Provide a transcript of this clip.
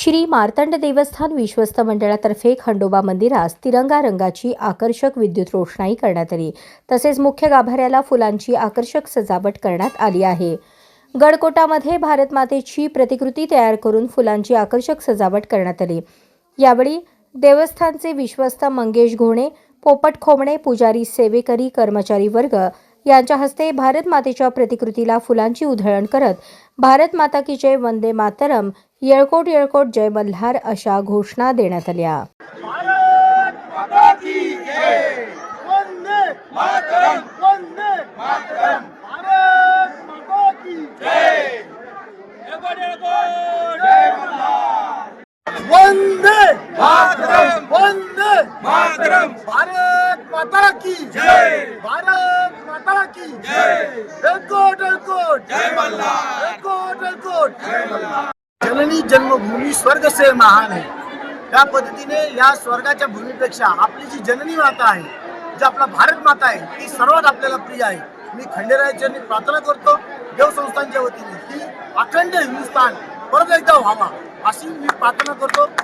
श्री मार्तंड देवस्थान विश्वस्त मंडळातर्फे खंडोबा मंदिरास तिरंगा रंगाची आकर्षक विद्युत रोषणाई करण्यात आली. तसेच मुख्य गाभाऱ्याला फुलांची आकर्षक सजावट करण्यात आली आहे. गडकोटामध्ये भारत मातेची प्रतिकृती तयार करून फुलांची आकर्षक सजावट करण्यात आली. यावेळी देवस्थानचे विश्वस्त मंगेश घोणे पोपट खोमणे पुजारी सेवेकरी कर्मचारी वर्ग यांच्या हस्ते भारत मातेच्या प्रतिकृतीला फुलांची उधळण करत भारत माता की जय वंदे मातरम येळकोट येळकोट जय मल्हार अशा घोषणा देण्यात आल्या. भारत माता की जय. वंदे मातरम. वंदे मातरम. भारत माता की जय. वंदे मातरम. वंदे मातरम. भारत माता की जय. भारत माता की जय. एकोट एकोट जय मल्हार. एकोट एकोट जय मल्हार. आपली जन्मभूमी स्वर्ग से महान आहे त्या पद्धतीने या स्वर्गाच्या भूमीपेक्षा आपली जी जननी माता आहे जी आपला भारत माता आहे ती सर्वात आपल्याला प्रिय आहे. मी खंडेरायाची प्रार्थना करतो देवसंस्थांच्या वतीने. की अखंड हिंदुस्थान परत एकदा व्हावा अशी मी प्रार्थना करतो.